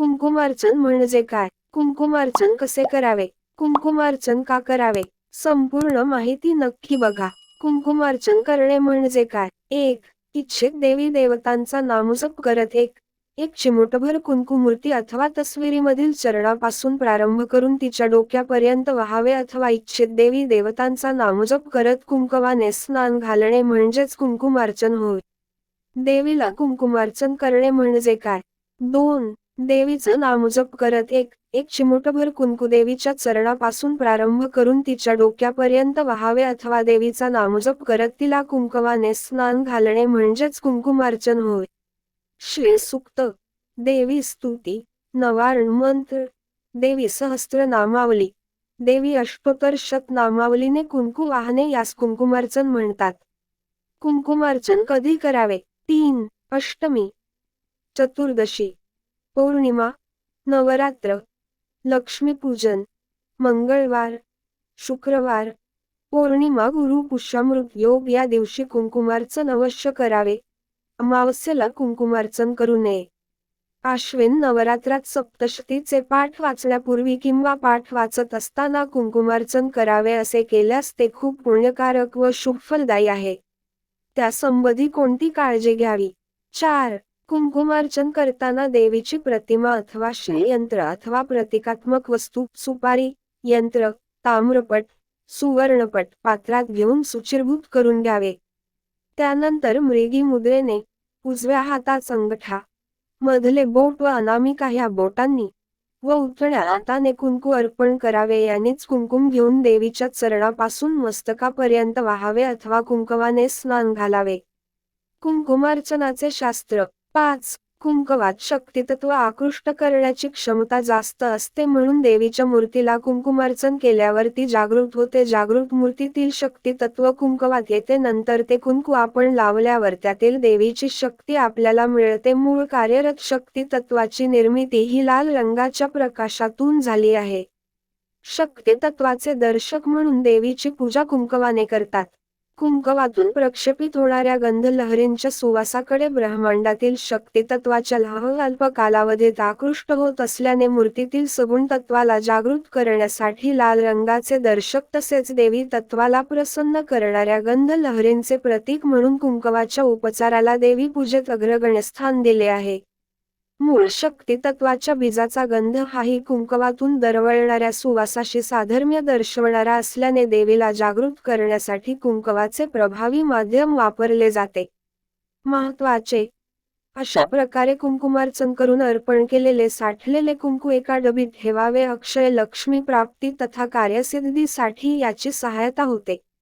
कुंकुमार्चन म्हणजे काय? कुंकुमार्चन कसे करावे? कुंकुमार्चन का करावे? संपूर्ण माहिती नक्की बघा. कुंकुमार्चन करणे म्हणजे काय? एक इच्छित देवी देवतांचा नामजप करत एक एक चिमुटभर कुंकुमूर्ती अथवा तस्वीरीमधील चरणापासून प्रारंभ करून तिच्या डोक्यापर्यंत व्हावे अथवा इच्छित देवी देवतांचा नामजप करत कुंकवाने स्नान घालणे म्हणजेच कुंकुमार्चन होय. देवीला कुंकुमार्चन करणे म्हणजे काय? दोन देवीचं नामजप करत एक एक चिमुटभर कुंकू देवीच्या चरणापासून प्रारंभ करून तिच्या डोक्यापर्यंत वहावे अथवा देवीचा नामजप करत तिला कुंकवाने स्नान घालणे म्हणजेच कुंकुमार्चन होय. श्री सुक्त. देवी स्तुती. नवारण मंत्र. देवी सहस्त्र नामावली. देवी अष्टोत्तर शत नामावलीने कुंकू वाहने यास कुंकुमार्चन म्हणतात. कुंकुमार्चन कधी करावे? तीन अष्टमी. चतुर्दशी. पौर्णिमा नवरात्र लक्ष्मीपूजन मंगळवार शुक्रवार पौर्णिमा गुरु पुष्यामृत योग या दिवशी कुंकुमार्चन अवश्य करावे. अमावस्येला कुंकुमार्चन करू नये. आश्विन नवरात्रात सप्तशतीचे पाठ वाचण्यापूर्वी किंवा पाठ वाचत असताना कुंकुमार्चन करावे असे केल्यास ते खूप पुण्यकारक व शुभफलदायी आहे. त्यासंबंधी कोणती काळजी घ्यावी? चार कुंकुमार्चन करताना देवीची प्रतिमा अथवा श्रीयंत्र अथवा प्रतिकात्मक वस्तू सुपारी यंत्र ताम्रपट सुवर्णपट पात्रात घेऊन सुचिरभूत करून घ्यावे. त्यानंतर मृगी मुद्रेने उजव्या हातात अंगठा मधले बोट व अनामिका ह्या बोटांनी व उथळ्या हाताने कुंकू अर्पण करावे. यानेच कुंकुम घेऊन देवीच्या चरणापासून मस्तकापर्यंत वाहावे अथवा कुंकवाने स्नान घालावे. कुंकुमार्चनाचे शास्त्र. पाच. कुंकवात शक्तितत्व आकृष्ट करण्याची क्षमता जास्त असते म्हणून देवीच्या मूर्तीला कुंकुमार्चन केल्यावर ती जागृत होते. जागृत मूर्तीतील शक्ती तत्व कुंकवात येते. नंतर ते कुंकू आपण लावल्यावर त्यातील देवीची शक्ती आपल्याला मिळते. मूळ कार्यरत शक्ती तत्वाची निर्मिती ही लाल रंगाच्या प्रकाशातून झाली आहे. शक्ती तत्वाचे दर्शक म्हणून देवीची पूजा कुंकवाने करतात. कुंकवातून प्रक्षेपित होणाऱ्या गंधलहरींच्या सुवासाकडे ब्रह्मांडातील शक्ती तत्वाच्या लहान अल्प कालावधीत आकृष्ट होत असल्याने मूर्तीतील सगुण तत्वाला जागृत करण्यासाठी लाल रंगाचे दर्शक तसेच देवी तत्वाला प्रसन्न करणाऱ्या गंधलहरींचे प्रतीक म्हणून कुंकवाच्या उपचाराला देवी पूजेत अग्रगण्य स्थान दिले आहे. मूळ शक्ती तत्वाच्या बीजाचा गंध हाही कुंकवातून दरवळणाऱ्या सुवासाशी साधर्म्य दर्शवणारा असल्याने देवीला जागृत करण्यासाठी कुंकवाचे प्रभावी माध्यम वापरले जाते. महत्त्वाचे अशा प्रकारे कुंकुमार्चन करून अर्पण केलेले साठलेले कुंकू एका डबीत ठेवावे अक्षय लक्ष्मी प्राप्ती तथा कार्यसिद्धीसाठी याची सहायता होते.